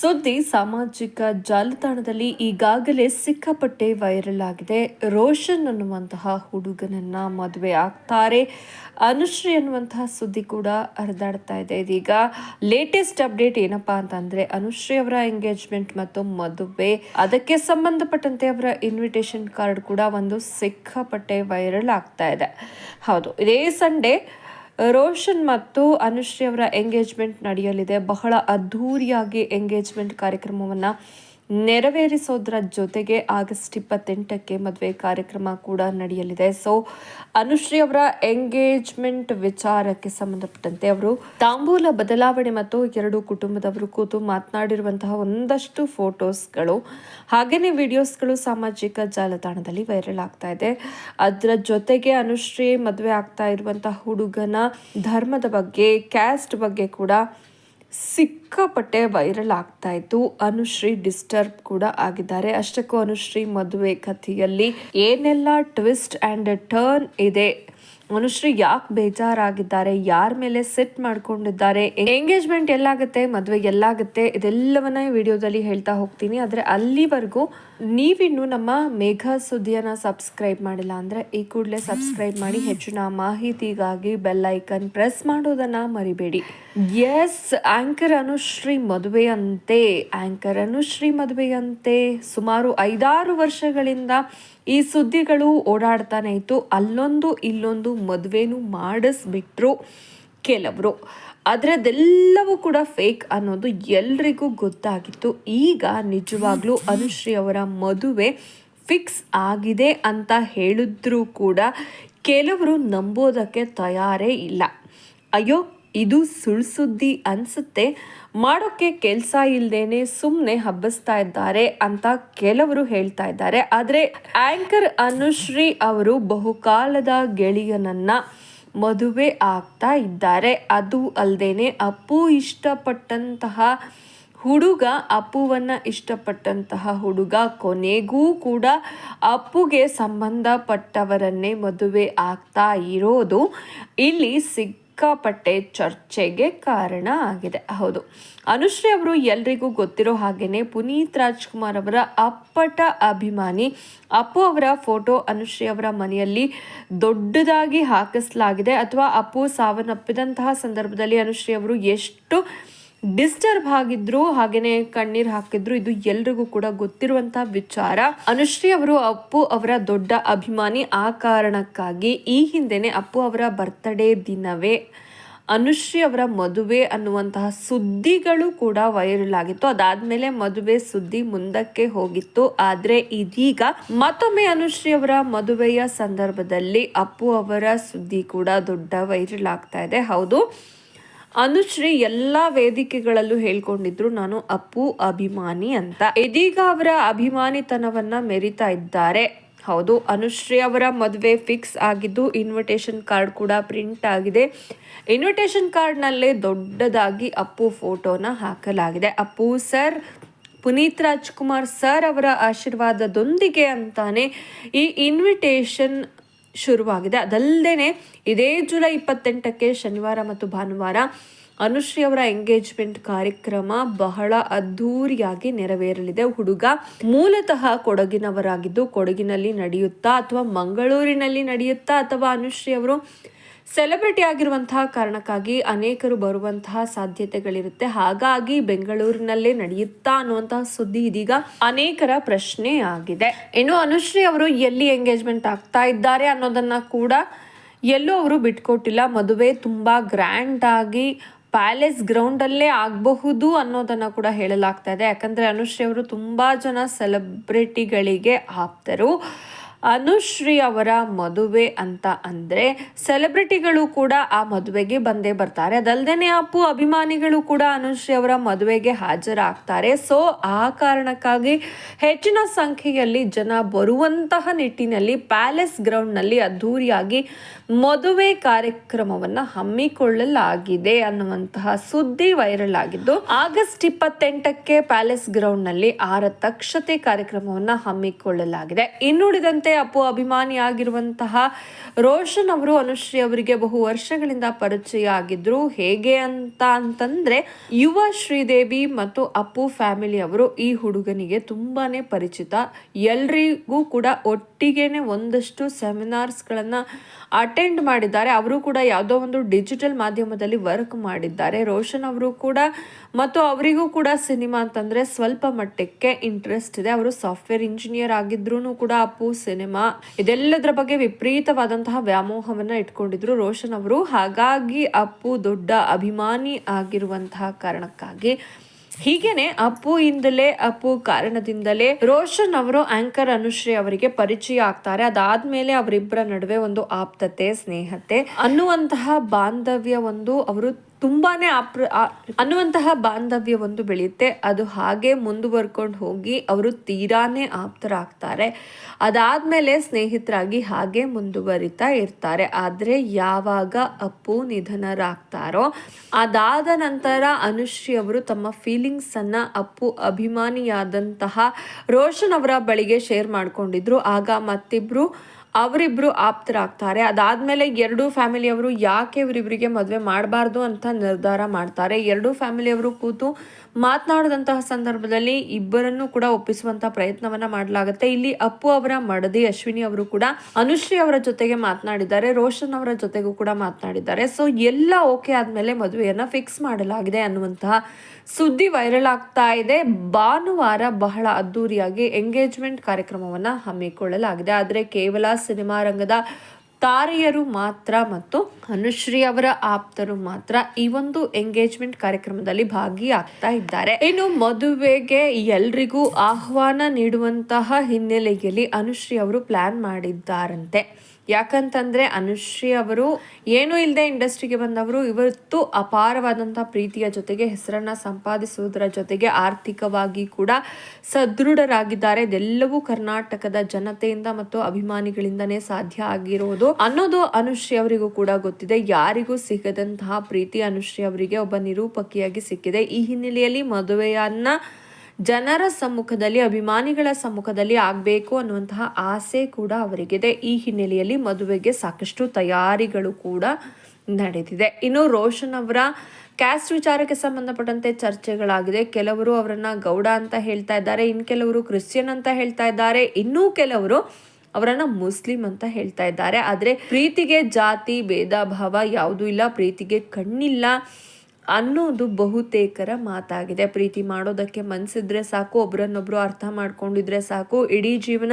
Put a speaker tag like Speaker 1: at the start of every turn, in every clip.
Speaker 1: ಸುದ್ದಿ ಸಾಮಾಜಿಕ ಜಾಲತಾಣದಲ್ಲಿ ಈಗಾಗಲೇ ಸಿಕ್ಕಾಪಟ್ಟೆ ವೈರಲ್ ಆಗಿದೆ. ರೋಷನ್ ಅನ್ನುವಂತಹ ಹುಡುಗನನ್ನ ಮದುವೆ ಆಗ್ತಾರೆ. ಅನುಶ್ರೀ ಅನ್ನುವಂತಹ ಸುದ್ದಿ ಕೂಡ ಹರಿದಾಡ್ತಾ ಇದೆ. ಇದೀಗ ಲೇಟೆಸ್ಟ್ ಅಪ್ಡೇಟ್ ಏನಪ್ಪಾ ಅಂತಂದ್ರೆ, ಅನುಶ್ರೀ ಅವರ ಎಂಗೇಜ್ಮೆಂಟ್ ಮತ್ತು ಮದುವೆ, ಅದಕ್ಕೆ ಸಂಬಂಧಪಟ್ಟಂತೆ ಅವರ ಇನ್ವಿಟೇಷನ್ ಕಾರ್ಡ್ ಕೂಡ ಒಂದು ಸಿಕ್ಕಾಪಟ್ಟೆ ವೈರಲ್ ಆಗ್ತಾ ಇದೆ. ಹೌದು, ಇದೇ ಸಂಡೇ ರೋಷನ್ ಮತ್ತು ಅನುಶ್ರೀ ಅವರ ಎಂಗೇಜ್ಮೆಂಟ್ ನಡೆಯಲಿದೆ. ಬಹಳ ಅದ್ಧೂರಿಯಾಗಿ ಎಂಗೇಜ್ಮೆಂಟ್ ಕಾರ್ಯಕ್ರಮವನ್ನು ನೆರವೇರಿಸೋದ್ರ ಜೊತೆಗೆ ಆಗಸ್ಟ್ ಇಪ್ಪತ್ತೆಂಟಕ್ಕೆ ಮದುವೆ ಕಾರ್ಯಕ್ರಮ ಕೂಡ ನಡೆಯಲಿದೆ. ಸೊ ಅನುಶ್ರೀ ಅವರ ಎಂಗೇಜ್ಮೆಂಟ್ ವಿಚಾರಕ್ಕೆ ಸಂಬಂಧಪಟ್ಟಂತೆ ಅವರು ತಾಂಬೂಲ ಬದಲಾವಣೆ ಮತ್ತು ಎರಡು ಕುಟುಂಬದವರು ಕೂತು ಮಾತನಾಡಿರುವಂತಹ ಒಂದಷ್ಟು ಫೋಟೋಸ್ಗಳು ಹಾಗೆಯೇ ವಿಡಿಯೋಸ್ಗಳು ಸಾಮಾಜಿಕ ಜಾಲತಾಣದಲ್ಲಿ ವೈರಲ್ ಆಗ್ತಾ ಇದೆ. ಅದರ ಜೊತೆಗೆ ಅನುಶ್ರೀ ಮದುವೆ ಆಗ್ತಾ ಇರುವಂತಹ ಹುಡುಗನ ಧರ್ಮದ ಬಗ್ಗೆ ಕ್ಯಾಸ್ಟ್ ಬಗ್ಗೆ ಕೂಡ ಸಿಕ್ಕಾಪಟ್ಟೆ ವೈರಲ್ ಆಗ್ತಾ ಇತ್ತು. ಅನುಶ್ರೀ ಡಿಸ್ಟರ್ಬ್ ಕೂಡ ಆಗಿದ್ದಾರೆ. ಅಷ್ಟಕ್ಕೂ ಅನುಶ್ರೀ ಮದುವೆ ಕಥೆಯಲ್ಲಿ ಏನೆಲ್ಲ ಟ್ವಿಸ್ಟ್ ಆ್ಯಂಡ್ ಟರ್ನ್ ಇದೆ? ಅನುಶ್ರೀ ಯಾಕೆ ಬೇಜಾರಾಗಿದ್ದಾರೆ? ಯಾರ ಮೇಲೆ ಸೆಟ್ ಮಾಡ್ಕೊಂಡಿದ್ದಾರೆ? ಎಂಗೇಜ್ಮೆಂಟ್ ಎಲ್ಲಾಗುತ್ತೆ ಮದುವೆ ಎಲ್ಲಾಗುತ್ತೆ, ಇದೆಲ್ಲವನ್ನ ವಿಡಿಯೋದಲ್ಲಿ ಹೇಳ್ತಾ ಹೋಗ್ತೀನಿ. ಆದರೆ ಅಲ್ಲಿವರೆಗೂ ನೀವಿನ್ನು ನಮ್ಮ ಮೇಘ ಸುದ್ದಿಯನ್ನ ಸಬ್ಸ್ಕ್ರೈಬ್ ಮಾಡಿಲ್ಲ ಅಂದ್ರೆ ಈ ಕೂಡಲೇ ಸಬ್ಸ್ಕ್ರೈಬ್ ಮಾಡಿ ಹೆಚ್ಚಿನ ಮಾಹಿತಿಗಾಗಿ ಬೆಲ್ ಐಕನ್ ಪ್ರೆಸ್ ಮಾಡೋದನ್ನ ಮರಿಬೇಡಿ. ಎಸ್ ಆಂಕರ್ ಅನುಶ್ರೀ ಮದುವೆಯಂತೆ ಆಂಕರ್ ಅನುಶ್ರೀ ಮದುವೆಯಂತೆ. ಸುಮಾರು ಐದಾರು ವರ್ಷಗಳಿಂದ ಈ ಸುದ್ದಿಗಳು ಓಡಾಡ್ತಾನೆ ಇತ್ತು. ಅಲ್ಲೊಂದು ಇಲ್ಲೊಂದು ಮದುವೆನೂ ಮಾಡಿಸ್ಬಿಟ್ರು. ಕೆಲವರು ಆದರೆ ಅದೆಲ್ಲವೂ ಕೂಡ ಫೇಕ್ ಅನ್ನೋದು ಎಲ್ರಿಗೂ ಗೊತ್ತಾಗಿತ್ತು. ಈಗ ನಿಜವಾಗ್ಲೂ ಅನುಶ್ರೀ ಅವರ ಮದುವೆ ಫಿಕ್ಸ್ ಆಗಿದೆ ಅಂತ ಹೇಳಿದ್ರೂ ಕೂಡ ಕೆಲವರು ನಂಬೋದಕ್ಕೆ ತಯಾರೇ ಇಲ್ಲ. ಅಯ್ಯೋ, ಇದು ಸುಳ್ ಸುದ್ದಿ ಅನ್ಸುತ್ತೆ. ಮಾಡೋಕ್ಕೆ ಕೆಲಸ ಇಲ್ಲದೇನೆ ಸುಮ್ಮನೆ ಹಬ್ಬಿಸ್ತಾ ಇದ್ದಾರೆ ಅಂತ ಕೆಲವರು ಹೇಳ್ತಾ ಇದ್ದಾರೆ. ಆದರೆ ಆ್ಯಂಕರ್ ಅನುಶ್ರೀ ಅವರು ಬಹುಕಾಲದ ಗೆಳೆಯನನ್ನ ಮದುವೆ ಆಗ್ತಾ ಇದ್ದಾರೆ. ಅದು ಅಲ್ಲದೇನೆ ಅಪ್ಪು ಇಷ್ಟಪಟ್ಟಂತಹ ಹುಡುಗ, ಅಪ್ಪುವನ್ನು ಇಷ್ಟಪಟ್ಟಂತಹ ಹುಡುಗ ಕೊನೆಗೂ ಕೂಡ ಅಪ್ಪುಗೆ ಸಂಬಂಧಪಟ್ಟವರನ್ನೇ ಮದುವೆ ಆಗ್ತಾ ಇರೋದು. ಇಲ್ಲಿ ಸಿಕ್ಕಾಪಟ್ಟೆ ಚರ್ಚೆಗೆ ಕಾರಣ ಆಗಿದೆ. ಹೌದು. ಅನುಶ್ರೀ ಅವರು ಎಲ್ರಿಗೂ ಗೊತ್ತಿರೋ ಹಾಗೇನೆ ಪುನೀತ್ ರಾಜ್ಕುಮಾರ್ ಅವರ ಅಪ್ಪಟ ಅಭಿಮಾನಿ. ಅಪ್ಪು ಅವರ ಫೋಟೋ ಅನುಶ್ರೀ ಅವರ ಮನೆಯಲ್ಲಿ ದೊಡ್ಡದಾಗಿ ಹಾಕಿಸಲಾಗಿದೆ. ಅಥವಾ ಅಪ್ಪು ಸಾವನ್ನಪ್ಪಿದಂತಹ ಸಂದರ್ಭದಲ್ಲಿ ಅನುಶ್ರೀ ಅವರು ಎಷ್ಟು ಡಿಸ್ಟರ್ಬ್ ಆಗಿದ್ರು ಹಾಗೇನೆ ಕಣ್ಣೀರ್ ಹಾಕಿದ್ರು ಇದು ಎಲ್ರಿಗೂ ಕೂಡ ಗೊತ್ತಿರುವಂತಹ ವಿಚಾರ. ಅನುಶ್ರೀ ಅವರು ಅಪ್ಪು ಅವರ ದೊಡ್ಡ ಅಭಿಮಾನಿ ಆ ಕಾರಣಕ್ಕಾಗಿ ಈ ಹಿಂದೆನೆ ಅಪ್ಪು ಅವರ ಬರ್ತ್ಡೇ ದಿನವೇ ಅನುಶ್ರೀ ಅವರ ಮದುವೆ ಅನ್ನುವಂತಹ ಸುದ್ದಿಗಳು ಕೂಡ ವೈರಲ್ ಆಗಿತ್ತು. ಅದಾದ್ಮೇಲೆ ಮದುವೆ ಸುದ್ದಿ ಮುಂದಕ್ಕೆ ಹೋಗಿತ್ತು. ಆದ್ರೆ ಇದೀಗ ಮತ್ತೊಮ್ಮೆ ಅನುಶ್ರೀ ಅವರ ಮದುವೆಯ ಸಂದರ್ಭದಲ್ಲಿ ಅಪ್ಪು ಅವರ ಸುದ್ದಿ ಕೂಡ ದೊಡ್ಡ ವೈರಲ್ ಆಗ್ತಾ ಇದೆ. ಹೌದು ಅನುಶ್ರೀ ಎಲ್ಲಾ ವೇದಿಕೆಗಳಲ್ಲೂ ಹೇಳ್ಕೊಂಡಿದ್ರು, ನಾನು ಅಪ್ಪು ಅಭಿಮಾನಿ ಅಂತ. ಇದೀಗ ಅವರ ಅಭಿಮಾನಿತನವನ್ನ ಮೆರಿತಾ ಇದ್ದಾರೆ. ಹೌದು, ಅನುಶ್ರೀ ಅವರ ಮದುವೆ ಫಿಕ್ಸ್ ಆಗಿದ್ದು ಇನ್ವಿಟೇಷನ್ ಕಾರ್ಡ್ ಕೂಡ ಪ್ರಿಂಟ್ ಆಗಿದೆ. ಇನ್ವಿಟೇಷನ್ ಕಾರ್ಡ್ನಲ್ಲೇ ದೊಡ್ಡದಾಗಿ ಅಪ್ಪು ಫೋಟೋನ ಹಾಕಲಾಗಿದೆ. ಅಪ್ಪು ಸರ್, ಪುನೀತ್ ರಾಜ್ಕುಮಾರ್ ಸರ್ ಅವರ ಆಶೀರ್ವಾದದೊಂದಿಗೆ ಅಂತಾನೆ ಈ ಇನ್ವಿಟೇಷನ್ ಶುರುವಾಗಿದೆ. ಅದಲ್ಲದೆ ಇದೇ ಜುಲೈ ಇಪ್ಪತ್ತೆಂಟಕ್ಕೆ ಶನಿವಾರ ಮತ್ತು ಭಾನುವಾರ ಅನುಶ್ರೀ ಅವರ ಎಂಗೇಜ್ಮೆಂಟ್ ಕಾರ್ಯಕ್ರಮ ಬಹಳ ಅದ್ಧೂರಿಯಾಗಿ ನೆರವೇರಲಿದೆ. ಹುಡುಗ ಮೂಲತಃ ಕೊಡಗಿನವರಾಗಿದ್ದು, ಕೊಡಗಿನಲ್ಲಿ ನಡೆಯುತ್ತಾ ಅಥವಾ ಮಂಗಳೂರಿನಲ್ಲಿ ನಡೆಯುತ್ತಾ ಅಥವಾ ಅನುಶ್ರೀ ಅವರು ಸೆಲೆಬ್ರಿಟಿ ಆಗಿರುವಂತಹ ಕಾರಣಕ್ಕಾಗಿ ಅನೇಕರು ಬರುವಂತಹ ಸಾಧ್ಯತೆಗಳಿರುತ್ತೆ. ಹಾಗಾಗಿ ಬೆಂಗಳೂರಿನಲ್ಲೇ ನಡೆಯುತ್ತಾ ಅನ್ನುವಂತಹ ಸುದ್ದಿ ಇದೀಗ ಅನೇಕರ ಪ್ರಶ್ನೆ ಆಗಿದೆ. ಇನ್ನು ಅನುಶ್ರೀ ಅವರು ಎಲ್ಲಿ ಎಂಗೇಜ್ಮೆಂಟ್ ಆಗ್ತಾ ಇದ್ದಾರೆ ಅನ್ನೋದನ್ನ ಕೂಡ ಎಲ್ಲೂ ಅವರು ಬಿಟ್ಕೊಟ್ಟಿಲ್ಲ. ಮದುವೆ ತುಂಬಾ ಗ್ರ್ಯಾಂಡ್ ಆಗಿ ಪ್ಯಾಲೇಸ್ ಗ್ರೌಂಡಲ್ಲೇ ಆಗಬಹುದು ಅನ್ನೋದನ್ನ ಕೂಡ ಹೇಳಲಾಗ್ತಾ ಇದೆ. ಯಾಕಂದ್ರೆ ಅನುಶ್ರೀ ಅವರು ತುಂಬಾ ಜನ ಸೆಲೆಬ್ರಿಟಿಗಳಿಗೆ ಆಪ್ತರು. ಅನುಶ್ರೀ ಅವರ ಮದುವೆ ಅಂತ ಅಂದ್ರೆ ಸೆಲೆಬ್ರಿಟಿಗಳು ಕೂಡ ಆ ಮದುವೆಗೆ ಬಂದೇ ಬರ್ತಾರೆ. ಅದಲ್ದೇನೆ ಅಪ್ಪು ಅಭಿಮಾನಿಗಳು ಕೂಡ ಅನುಶ್ರೀ ಅವರ ಮದುವೆಗೆ ಹಾಜರಾಗ್ತಾರೆ. ಸೊ ಆ ಕಾರಣಕ್ಕಾಗಿ ಹೆಚ್ಚಿನ ಸಂಖ್ಯೆಯಲ್ಲಿ ಜನ ಬರುವಂತಹ ನಿಟ್ಟಿನಲ್ಲಿ ಪ್ಯಾಲೇಸ್ ಗ್ರೌಂಡ್ನಲ್ಲಿ ಅದ್ಧೂರಿಯಾಗಿ ಮದುವೆ ಕಾರ್ಯಕ್ರಮವನ್ನ ಹಮ್ಮಿಕೊಳ್ಳಲಾಗಿದೆ ಅನ್ನುವಂತಹ ಸುದ್ದಿ ವೈರಲ್ ಆಗಿದ್ದು, ಆಗಸ್ಟ್ ಇಪ್ಪತ್ತೆಂಟಕ್ಕೆ ಪ್ಯಾಲೇಸ್ ಗ್ರೌಂಡ್ನಲ್ಲಿ ಆರ ತಕ್ಷತೆ ಕಾರ್ಯಕ್ರಮವನ್ನ ಹಮ್ಮಿಕೊಳ್ಳಲಾಗಿದೆ. ಇನ್ನುಳಿದಂತೆ ಮತ್ತೆ ಅಪ್ಪು ಅಭಿಮಾನಿಯಾಗಿರುವಂತಹ ರೋಷನ್ ಅವರು ಅನುಶ್ರೀ ಅವರಿಗೆ ಬಹು ವರ್ಷಗಳಿಂದ ಪರಿಚಯ ಆಗಿದ್ರು. ಹೇಗೆ ಅಂತ ಅಂತಂದ್ರೆ ಯುವ ಶ್ರೀದೇವಿ ಮತ್ತು ಅಪ್ಪು ಫ್ಯಾಮಿಲಿ ಅವರು ಈ ಹುಡುಗನಿಗೆ ತುಂಬಾನೇ ಪರಿಚಿತ. ಎಲ್ರಿಗೂ ಕೂಡ ಒಟ್ಟಿಗೆನೆ ಒಂದಷ್ಟು ಸೆಮಿನಾರ್ಸ್ಗಳನ್ನ ಅಟೆಂಡ್ ಮಾಡಿದ್ದಾರೆ. ಅವರು ಕೂಡ ಯಾವುದೋ ಒಂದು ಡಿಜಿಟಲ್ ಮಾಧ್ಯಮದಲ್ಲಿ ವರ್ಕ್ ಮಾಡಿದ್ದಾರೆ. ರೋಷನ್ ಅವರು ಕೂಡ ಮತ್ತು ಅವರಿಗೂ ಕೂಡ ಸಿನಿಮಾ ಅಂತಂದ್ರೆ ಸ್ವಲ್ಪ ಮಟ್ಟಕ್ಕೆ ಇಂಟ್ರೆಸ್ಟ್ ಇದೆ. ಅವರು ಸಾಫ್ಟ್ವೇರ್ ಇಂಜಿನಿಯರ್ ಆಗಿದ್ರು ಕೂಡ ಅಪ್ಪು ಸಿನಿಮಾ ಇದೆಲ್ಲದರ ಬಗ್ಗೆ ವಿಪರೀತವಾದಂತಹ ವ್ಯಾಮೋಹವನ್ನ ಇಟ್ಕೊಂಡಿದ್ರು ರೋಷನ್ ಅವರು. ಹಾಗಾಗಿ ಅಪ್ಪು ದೊಡ್ಡ ಅಭಿಮಾನಿ ಆಗಿರುವಂತಹ ಕಾರಣಕ್ಕಾಗಿ. ಹೀಗೇನೆ ಅಪ್ಪು ಇಂದಲೇ, ಅಪ್ಪು ಕಾರಣದಿಂದಲೇ ರೋಷನ್ ಅವರು ಆಂಕರ್ ಅನುಶ್ರೀ ಅವರಿಗೆ ಪರಿಚಯ ಆಗ್ತಾರೆ. ಅದಾದ್ಮೇಲೆ ಅವರಿಬ್ಬರ ನಡುವೆ ಒಂದು ಆಪ್ತತೆ, ಸ್ನೇಹತೆ ಅನ್ನುವಂತಹ ಬಾಂಧವ್ಯ ಒಂದು ಅವರು ತುಂಬಾನೇ ಅಪ್ರ ಅನ್ನುವಂತಹ ಬಾಂಧವ್ಯ ಒಂದು ಬೆಳೆಯುತ್ತೆ. ಅದು ಹಾಗೆ ಮುಂದುವರ್ಕೊಂಡು ಹೋಗಿ ಅವರು ತೀರಾನೇ ಆಪ್ತರಾಗ್ತಾರೆ. ಅದಾದಮೇಲೆ ಸ್ನೇಹಿತರಾಗಿ ಹಾಗೆ ಮುಂದುವರಿತಾ ಇರ್ತಾರೆ. ಆದರೆ ಯಾವಾಗ ಅಪ್ಪು ನಿಧನರಾಗ್ತಾರೋ, ಅದಾದ ನಂತರ ಅನುಶ್ರೀ ಅವರು ತಮ್ಮ ಫೀಲಿಂಗ್ಸನ್ನು ಅಪ್ಪು ಅಭಿಮಾನಿಯಾದಂತಹ ರೋಷನ್ ಅವರ ಬಳಿಗೆ ಶೇರ್ ಮಾಡ್ಕೊಂಡಿದ್ರು. ಆಗ ಮತ್ತಿಬ್ರು ಅವರಿಬ್ರು ಆಪ್ತರಾಗ್ತಾರೆ. ಅದಾದಮೇಲೆ ಎರಡೂ ಫ್ಯಾಮಿಲಿಯವರು ಯಾಕೆ ಇವರಿಬ್ಬರಿಗೆ ಮದುವೆ ಮಾಡಬಾರ್ದು ಅಂತ ನಿರ್ಧಾರ ಮಾಡ್ತಾರೆ. ಎರಡೂ ಫ್ಯಾಮಿಲಿಯವರು ಕೂತು ಮಾತನಾಡಿದಂತಹ ಸಂದರ್ಭದಲ್ಲಿ ಇಬ್ಬರನ್ನು ಕೂಡ ಒಪ್ಪಿಸುವಂತಹ ಪ್ರಯತ್ನವನ್ನ ಮಾಡಲಾಗುತ್ತೆ. ಇಲ್ಲಿ ಅಪ್ಪು ಅವರ ಮಡದಿ ಅಶ್ವಿನಿ ಅವರು ಕೂಡ ಅನುಶ್ರೀ ಅವರ ಜೊತೆಗೆ ಮಾತನಾಡಿದ್ದಾರೆ. ರೋಷನ್ ಅವರ ಜೊತೆಗೂ ಕೂಡ ಮಾತನಾಡಿದ್ದಾರೆ. ಸೊ ಎಲ್ಲ ಓಕೆ ಆದ್ಮೇಲೆ ಮದುವೆಯನ್ನ ಫಿಕ್ಸ್ ಮಾಡಲಾಗಿದೆ ಅನ್ನುವಂತಹ ಸುದ್ದಿ ವೈರಲ್ ಆಗ್ತಾ ಇದೆ. ಭಾನುವಾರ ಬಹಳ ಅದ್ದೂರಿಯಾಗಿ ಎಂಗೇಜ್ಮೆಂಟ್ ಕಾರ್ಯಕ್ರಮವನ್ನ ಹಮ್ಮಿಕೊಳ್ಳಲಾಗಿದೆ. ಆದರೆ ಕೇವಲ ಸಿನಿಮಾ ರಂಗದ ತಾರೆಯರು ಮಾತ್ರ ಮತ್ತು ಅನುಶ್ರೀ ಅವರ ಆಪ್ತರು ಮಾತ್ರ ಈ ಒಂದು ಎಂಗೇಜ್ಮೆಂಟ್ ಕಾರ್ಯಕ್ರಮದಲ್ಲಿ ಭಾಗಿಯಾಗ್ತಾ ಇದ್ದಾರೆ. ಇನ್ನು ಮದುವೆಗೆ ಎಲ್ರಿಗೂ ಆಹ್ವಾನ ನೀಡುವಂತಹ ಹಿನ್ನೆಲೆಯಲ್ಲಿ ಅನುಶ್ರೀ ಅವರು ಪ್ಲಾನ್ ಮಾಡಿದ್ದಾರಂತೆ. ಯಾಕಂತಂದ್ರೆ ಅನುಶ್ರೀ ಅವರು ಏನು ಇಲ್ಲದೆ ಇಂಡಸ್ಟ್ರಿಗೆ ಬಂದವರು, ಇವತ್ತು ಅಪಾರವಾದಂಥ ಪ್ರೀತಿಯ ಜೊತೆಗೆ, ಹೆಸರನ್ನ ಸಂಪಾದಿಸುವುದರ ಜೊತೆಗೆ ಆರ್ಥಿಕವಾಗಿ ಕೂಡ ಸದೃಢರಾಗಿದ್ದಾರೆ. ಇದೆಲ್ಲವೂ ಕರ್ನಾಟಕದ ಜನತೆಯಿಂದ ಮತ್ತು ಅಭಿಮಾನಿಗಳಿಂದನೇ ಸಾಧ್ಯ ಆಗಿರೋದು ಅನ್ನೋದು ಅನುಶ್ರೀ ಅವರಿಗೂ ಕೂಡ ಗೊತ್ತಿದೆ. ಯಾರಿಗೂ ಸಿಗದಂತಹ ಪ್ರೀತಿ ಅನುಶ್ರೀ ಅವರಿಗೆ, ಒಬ್ಬ ನಿರೂಪಕಿಯಾಗಿ ಸಿಕ್ಕಿದೆ. ಈ ಹಿನ್ನೆಲೆಯಲ್ಲಿ ಮದುವೆಯನ್ನ ಜನರ ಸಮ್ಮುಖದಲ್ಲಿ, ಅಭಿಮಾನಿಗಳ ಸಮ್ಮುಖದಲ್ಲಿ ಆಗಬೇಕು ಅನ್ನುವಂತಹ ಆಸೆ ಕೂಡ ಅವರಿಗಿದೆ. ಈ ಹಿನ್ನೆಲೆಯಲ್ಲಿ ಮದುವೆಗೆ ಸಾಕಷ್ಟು ತಯಾರಿಗಳು ಕೂಡ ನಡೆದಿದೆ. ಇನ್ನು ರೋಷನ್ ಅವರ ಕ್ಯಾಸ್ಟ್ ವಿಚಾರಕ್ಕೆ ಸಂಬಂಧಪಟ್ಟಂತೆ ಚರ್ಚೆಗಳಾಗಿದೆ. ಕೆಲವರು ಅವರನ್ನ ಗೌಡ ಅಂತ ಹೇಳ್ತಾ ಇದ್ದಾರೆ ಇನ್ನು ಕೆಲವರು ಕ್ರಿಶ್ಚಿಯನ್ ಅಂತ ಹೇಳ್ತಾ ಇದ್ದಾರೆ, ಇನ್ನೂ ಕೆಲವರು ಅವರನ್ನ ಮುಸ್ಲಿಂ ಅಂತ ಹೇಳ್ತಾ ಇದ್ದಾರೆ. ಆದರೆ ಪ್ರೀತಿಗೆ ಜಾತಿ, ಭೇದ ಭಾವ ಯಾವುದೂ ಇಲ್ಲ, ಪ್ರೀತಿಗೆ ಕಣ್ಣಿಲ್ಲ. ಅನ್ನೋದು ಬಹುತೇಕರ ಮಾತಾಗಿದೆ. ಪ್ರೀತಿ ಮಾಡೋದಕ್ಕೆ ಮನಸ್ಸಿದ್ರೆ ಸಾಕು, ಒಬ್ರನ್ನೊಬ್ರು ಅರ್ಥ ಮಾಡ್ಕೊಂಡಿದ್ರೆ ಸಾಕು, ಇಡೀ ಜೀವನ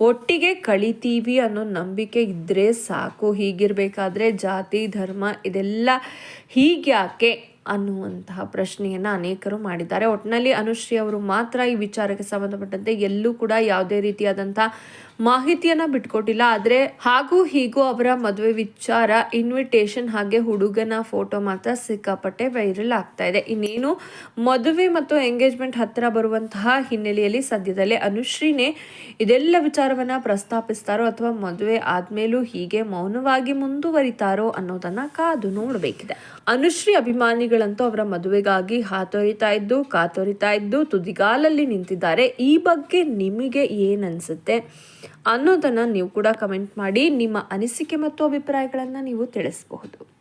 Speaker 1: ಒಟ್ಟಿಗೆ ಕಳಿತೀವಿ ಅನ್ನೋ ನಂಬಿಕೆ ಇದ್ರೆ ಸಾಕು. ಹೀಗಿರಬೇಕಾದ್ರೆ ಜಾತಿ, ಧರ್ಮ ಇದೆಲ್ಲ ಹೀಗ್ಯಾಕೆ ಅನ್ನುವಂತಹ ಪ್ರಶ್ನೆಯನ್ನು ಅನೇಕರು ಮಾಡಿದ್ದಾರೆ. ಒಟ್ಟಿನಲ್ಲಿ ಅನುಶ್ರೀ ಅವರು ಮಾತ್ರ ಈ ವಿಚಾರಕ್ಕೆ ಸಂಬಂಧಪಟ್ಟಂತೆ ಎಲ್ಲೂ ಕೂಡ ಯಾವುದೇ ರೀತಿಯಾದಂತಹ ಮಾಹಿತಿಯನ್ನ ಬಿಟ್ಕೊಟ್ಟಿಲ್ಲ. ಆದ್ರೆ ಹಾಗೂ ಹೀಗೂ ಅವರ ಮದುವೆ ವಿಚಾರ ಇನ್ವಿಟೇಷನ್ ಹಾಗೆ ಹುಡುಗನ ಫೋಟೋ ಮಾತ್ರ ಸಿಕ್ಕಾಪಟ್ಟೆ ವೈರಲ್ ಆಗ್ತಾ ಇದೆ. ಇನ್ನೇನು, ಮದುವೆ ಮತ್ತು ಎಂಗೇಜ್ಮೆಂಟ್ ಹತ್ತಿರ ಬರುವಂತಹ ಹಿನ್ನೆಲೆಯಲ್ಲಿ ಸದ್ಯದಲ್ಲೇ ಅನುಶ್ರೀನೇ ಇದೆಲ್ಲ ವಿಚಾರವನ್ನ ಪ್ರಸ್ತಾಪಿಸ್ತಾರೋ ಅಥವಾ ಮದುವೆ ಆದ್ಮೇಲೂ ಹೀಗೆ ಮೌನವಾಗಿ ಮುಂದುವರಿತಾರೋ ಅನ್ನೋದನ್ನ ಕಾದು ನೋಡಬೇಕಿದೆ. ಅನುಶ್ರೀ ಅಭಿಮಾನಿಗಳಂತೂ ಅವರ ಮದುವೆಗಾಗಿ ಹಾತೊರಿತಾ ಇದ್ದು, ಕಾತೊರಿತಾ ಇದ್ದು ತುದಿಗಾಲಲ್ಲಿ ನಿಂತಿದ್ದಾರೆ. ಈ ಬಗ್ಗೆ ನಿಮಗೆ ಏನನ್ಸುತ್ತೆ ಅನ್ನೋದನ್ನ ನೀವು ಕೂಡ ಕಮೆಂಟ್ ಮಾಡಿ ನಿಮ್ಮ ಅನಿಸಿಕೆ ಮತ್ತು ಅಭಿಪ್ರಾಯಗಳನ್ನು ನೀವು ತಿಳಿಸಬಹುದು.